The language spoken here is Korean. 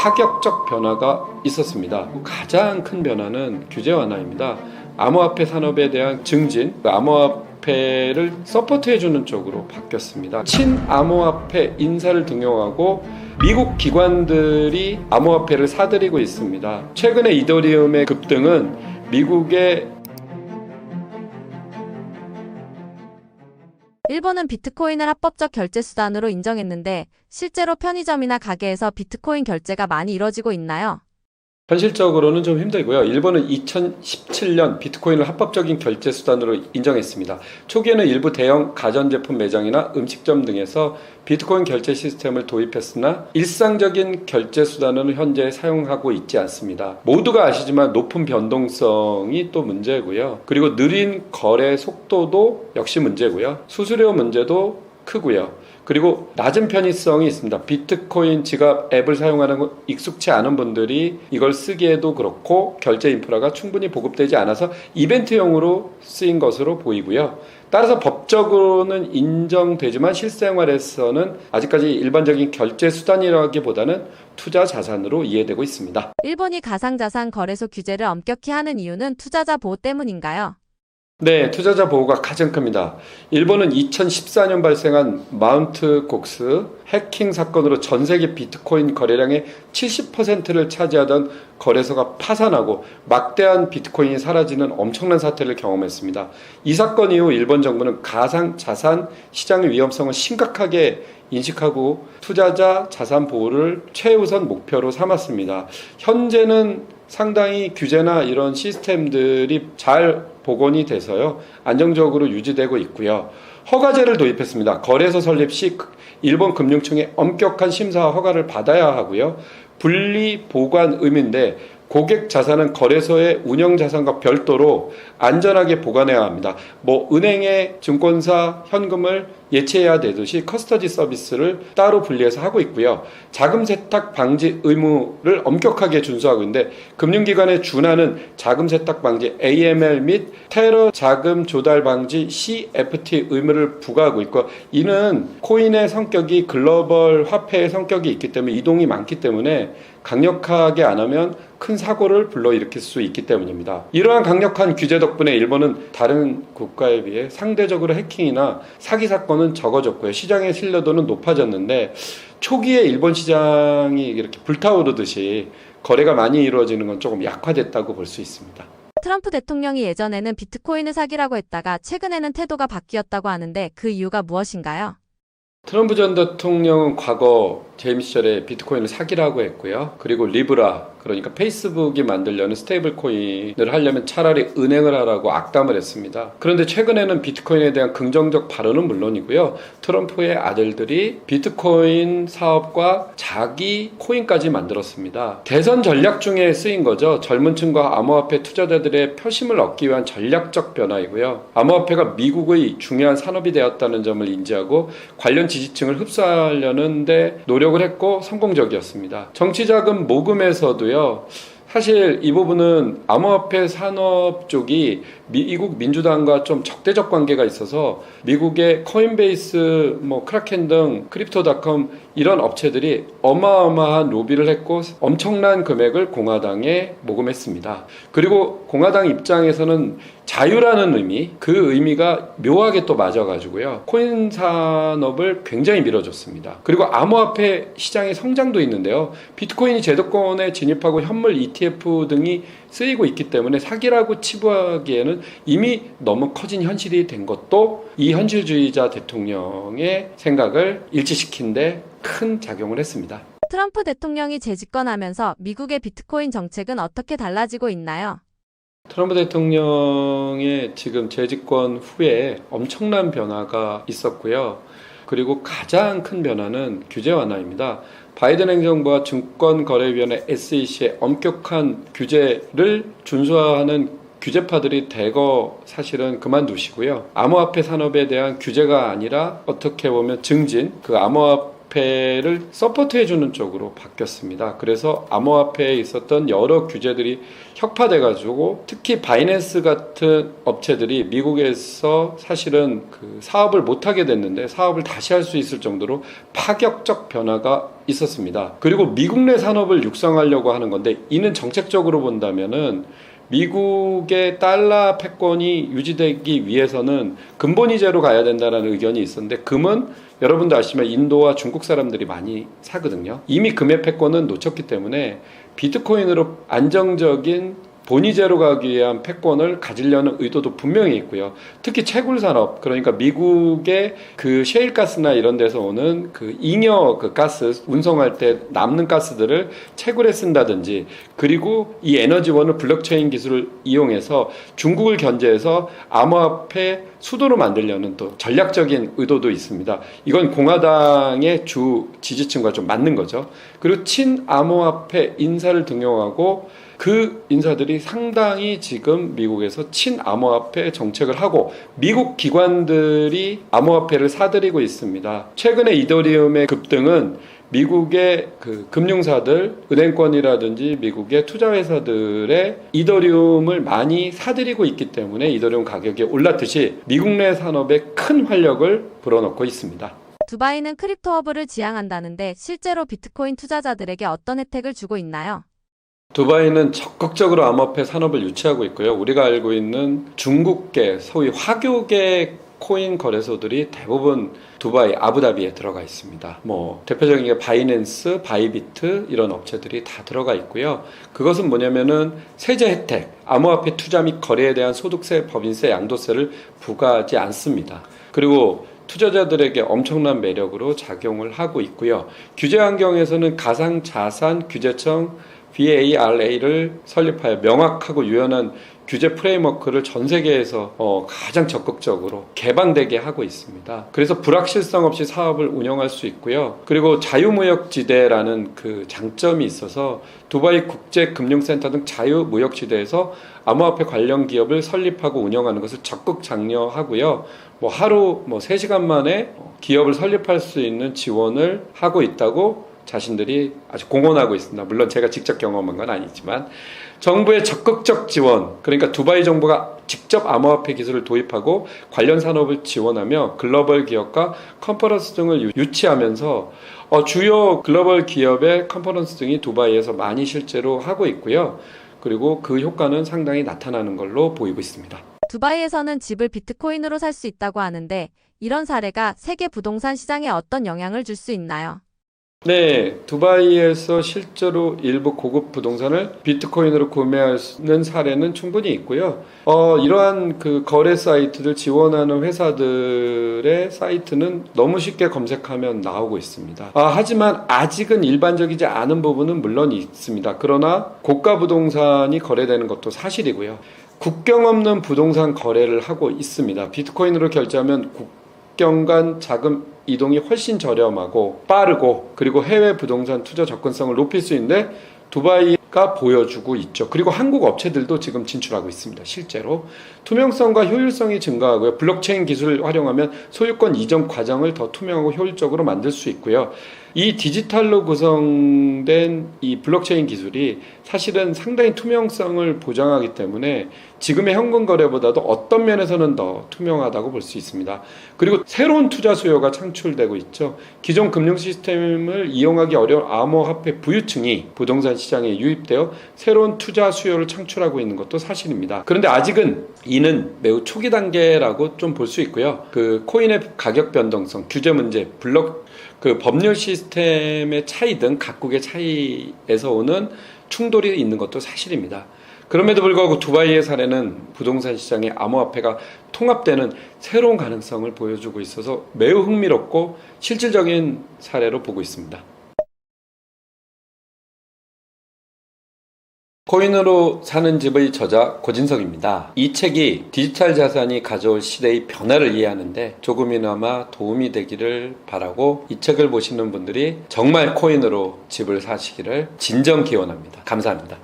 파격적 변화가 있었습니다. 가장 큰 변화는 규제 완화입니다. 암호화폐 산업에 대한 증진, 그 암호화폐를 서포트해주는 쪽으로 바뀌었습니다. 친암호화폐 인사를 등용하고 미국 기관들이 암호화폐를 사들이고 있습니다. 최근에 이더리움의 급등은 미국의 일본은 비트코인을 합법적 결제 수단으로 인정했는데 실제로 편의점이나 가게에서 비트코인 결제가 많이 이뤄지고 있나요? 현실적으로는 좀 힘들고요. 일본은 2017년 비트코인을 합법적인 결제 수단으로 인정했습니다. 초기에는 일부 대형 가전제품 매장이나 음식점 등에서 비트코인 결제 시스템을 도입했으나 일상적인 결제 수단은 현재 사용하고 있지 않습니다. 모두가 아시지만 높은 변동성이 또 문제고요. 그리고 느린 거래 속도도 역시 문제고요. 수수료 문제도 크고요. 그리고 낮은 편의성이 있습니다. 비트코인 지갑 앱을 사용하는 거 익숙치 않은 분들이 이걸 쓰기에도 그렇고 결제 인프라가 충분히 보급되지 않아서 이벤트용으로 쓰인 것으로 보이고요. 따라서 법적으로는 인정되지만 실생활에서는 아직까지 일반적인 결제 수단이라기보다는 투자 자산으로 이해되고 있습니다. 일본이 가상자산 거래소 규제를 엄격히 하는 이유는 투자자 보호 때문인가요? 네, 투자자 보호가 가장 큽니다. 일본은 2014년 발생한 마운트 곡스 해킹 사건으로 전 세계 비트코인 거래량의 70%를 차지하던 거래소가 파산하고 막대한 비트코인이 사라지는 엄청난 사태를 경험했습니다. 이 사건 이후 일본 정부는 가상 자산 시장의 위험성을 심각하게 인식하고 투자자 자산 보호를 최우선 목표로 삼았습니다. 현재는 상당히 규제나 이런 시스템들이 잘 복원이 돼서요 안정적으로 유지되고 있고요. 허가제를 도입했습니다. 거래소 설립 시 일본 금융청의 엄격한 심사와 허가를 받아야 하고요. 분리 보관 의무인데 고객 자산은 거래소의 운영 자산과 별도로 안전하게 보관해야 합니다. 뭐 은행의 증권사 현금을 예치해야 되듯이 커스터디 서비스를 따로 분리해서 하고 있고요. 자금 세탁 방지 의무를 엄격하게 준수하고 있는데 금융기관에 준하는 자금 세탁 방지 AML 및 테러 자금 조달 방지 CFT 의무를 부과하고 있고 이는 코인의 성격이 글로벌 화폐의 성격이 있기 때문에 이동이 많기 때문에 강력하게 안 하면 큰 사고를 불러일으킬 수 있기 때문입니다. 이러한 강력한 규제 덕분에 일본은 다른 국가에 비해 상대적으로 해킹이나 사기 사건은 적어졌고요. 시장의 신뢰도는 높아졌는데 초기에 일본 시장이 이렇게 불타오르듯이 거래가 많이 이루어지는 건 조금 약화됐다고 볼 수 있습니다. 트럼프 대통령이 예전에는 비트코인을 사기라고 했다가 최근에는 태도가 바뀌었다고 하는데 그 이유가 무엇인가요? 트럼프 전 대통령은 과거 재임 시절에 비트코인을 사기라고 했고요. 그리고 리브라 그러니까 페이스북이 만들려는 스테이블 코인을 하려면 차라리 은행을 하라고 악담을 했습니다. 그런데 최근에는 비트코인에 대한 긍정적 발언은 물론이고요. 트럼프의 아들들이 비트코인 사업과 자기 코인까지 만들었습니다. 대선 전략 중에 쓰인 거죠. 젊은 층과 암호화폐 투자자들의 표심을 얻기 위한 전략적 변화이고요. 암호화폐가 미국의 중요한 산업이 되었다는 점을 인지하고 관련 지지층을 흡수하려는데 노력을 했고 성공적이었습니다. 정치자금 모금에서도요. 사실 이 부분은 암호화폐 산업 쪽이 미국 민주당과 좀 적대적 관계가 있어서 미국의 코인베이스, 뭐 크라켄 등 크립토닷컴 이런 업체들이 어마어마한 로비를 했고 엄청난 금액을 공화당에 모금했습니다. 그리고 공화당 입장에서는 자유라는 의미, 그 의미가 묘하게 또 맞아가지고요. 코인 산업을 굉장히 밀어줬습니다. 그리고 암호화폐 시장의 성장도 있는데요. 비트코인이 제도권에 진입하고 현물 ETF 등이 쓰이고 있기 때문에 사기라고 치부하기에는 이미 너무 커진 현실이 된 것도 이 현실주의자 대통령의 생각을 일치시킨데 큰 작용을 했습니다. 트럼프 대통령이 재집권하면서 미국의 비트코인 정책은 어떻게 달라지고 있나요? 트럼프 대통령의 지금 재집권 후에 엄청난 변화가 있었고요. 그리고 가장 큰 변화는 규제 완화입니다. 바이든 행정부와 증권거래위원회 SEC의 엄격한 규제를 준수하는 규제파들이 대거 사실은 그만두시고요. 암호화폐 산업에 대한 규제가 아니라 어떻게 보면 증진, 그 암호화폐 암호화폐를 서포트해주는 쪽으로 바뀌었습니다. 그래서 암호화폐에 있었던 여러 규제들이 혁파돼가지고 특히 바이낸스 같은 업체들이 미국에서 사실은 그 사업을 못하게 됐는데 사업을 다시 할 수 있을 정도로 파격적 변화가 있었습니다. 그리고 미국 내 산업을 육성하려고 하는 건데 이는 정책적으로 본다면은 미국의 달러 패권이 유지되기 위해서는 근본이제로 가야 된다는 의견이 있었는데 금은 여러분도 아시지만 인도와 중국 사람들이 많이 사거든요. 이미 금의 패권은 놓쳤기 때문에 비트코인으로 안정적인 본위제로 가기 위한 패권을 가지려는 의도도 분명히 있고요. 특히 채굴 산업, 그러니까 미국의 그 셰일 가스나 이런 데서 오는 그 잉여 그 가스 운송할 때 남는 가스들을 채굴에 쓴다든지 그리고 이 에너지원을 블록체인 기술을 이용해서 중국을 견제해서 암호화폐 수도로 만들려는 또 전략적인 의도도 있습니다. 이건 공화당의 주 지지층과 좀 맞는 거죠. 그리고 친암호화폐 인사를 등용하고 그 인사들이 상당히 지금 미국에서 친암호화폐 정책을 하고 미국 기관들이 암호화폐를 사들이고 있습니다. 최근에 이더리움의 급등은 미국의 그 금융사들, 은행권이라든지 미국의 투자회사들의 이더리움을 많이 사들이고 있기 때문에 이더리움 가격이 올랐듯이 미국 내 산업에 큰 활력을 불어넣고 있습니다. 두바이는 크립토 허브를 지향한다는데 실제로 비트코인 투자자들에게 어떤 혜택을 주고 있나요? 두바이는 적극적으로 암호화폐 산업을 유치하고 있고요. 우리가 알고 있는 중국계, 소위 화교계 코인 거래소들이 대부분 두바이, 아부다비에 들어가 있습니다. 뭐 대표적인 게 바이낸스, 바이비트 이런 업체들이 다 들어가 있고요. 그것은 뭐냐면은 세제 혜택, 암호화폐 투자 및 거래에 대한 소득세, 법인세, 양도세를 부과하지 않습니다. 그리고 투자자들에게 엄청난 매력으로 작용을 하고 있고요. 규제 환경에서는 가상 자산 규제청 BARA를 설립하여 명확하고 유연한 규제 프레임워크를 전 세계에서 어, 가장 적극적으로 개방되게 하고 있습니다. 그래서 불확실성 없이 사업을 운영할 수 있고요. 그리고 자유무역지대라는 그 장점이 있어서 두바이 국제금융센터 등 자유무역지대에서 암호화폐 관련 기업을 설립하고 운영하는 것을 적극 장려하고요. 뭐 하루 뭐 3시간 만에 기업을 설립할 수 있는 지원을 하고 있다고 자신들이 아주 공언하고 있습니다. 물론 제가 직접 경험한 건 아니지만 정부의 적극적 지원, 그러니까 두바이 정부가 직접 암호화폐 기술을 도입하고 관련 산업을 지원하며 글로벌 기업과 컨퍼런스 등을 유- 유치하면서 어, 주요 글로벌 기업의 컨퍼런스 등이 두바이에서 많이 실제로 하고 있고요. 그리고 그 효과는 상당히 나타나는 걸로 보이고 있습니다. 두바이에서는 집을 비트코인으로 살 수 있다고 하는데 이런 사례가 세계 부동산 시장에 어떤 영향을 줄 수 있나요? 네, 두바이에서 실제로 일부 고급 부동산을 비트코인으로 구매하는 사례는 충분히 있고요. 어, 이러한 그 거래 사이트를 지원하는 회사들의 사이트는 너무 쉽게 검색하면 나오고 있습니다. 아, 하지만 아직은 일반적이지 않은 부분은 물론 있습니다. 그러나 고가 부동산이 거래되는 것도 사실이고요. 국경 없는 부동산 거래를 하고 있습니다. 비트코인으로 결제하면 국 경간 자금 이동이 훨씬 저렴하고 빠르고 그리고 해외 부동산 투자 접근성을 높일 수 있는데 두바이가 보여주고 있죠. 그리고 한국 업체들도 지금 진출하고 있습니다. 실제로 투명성과 효율성이 증가하고요. 블록체인 기술을 활용하면 소유권 이전 과정을 더 투명하고 효율적으로 만들 수 있고요. 이 디지털로 구성된 이 블록체인 기술이 사실은 상당히 투명성을 보장하기 때문에 지금의 현금 거래보다도 어떤 면에서는 더 투명하다고 볼 수 있습니다. 그리고 새로운 투자 수요가 창출되고 있죠. 기존 금융 시스템을 이용하기 어려운 암호화폐 부유층이 부동산 시장에 유입되어 새로운 투자 수요를 창출하고 있는 것도 사실입니다. 그런데 아직은 이는 매우 초기 단계라고 좀 볼 수 있고요. 그 코인의 가격 변동성, 규제 문제, 블록 그 법률 시스템의 차이 등 각국의 차이에서 오는 충돌이 있는 것도 사실입니다. 그럼에도 불구하고 두바이의 사례는 부동산 시장의 암호화폐가 통합되는 새로운 가능성을 보여주고 있어서 매우 흥미롭고 실질적인 사례로 보고 있습니다. 코인으로 사는 집의 저자 고진석입니다. 이 책이 디지털 자산이 가져올 시대의 변화를 이해하는데 조금이나마 도움이 되기를 바라고 이 책을 보시는 분들이 정말 코인으로 집을 사시기를 진정 기원합니다. 감사합니다.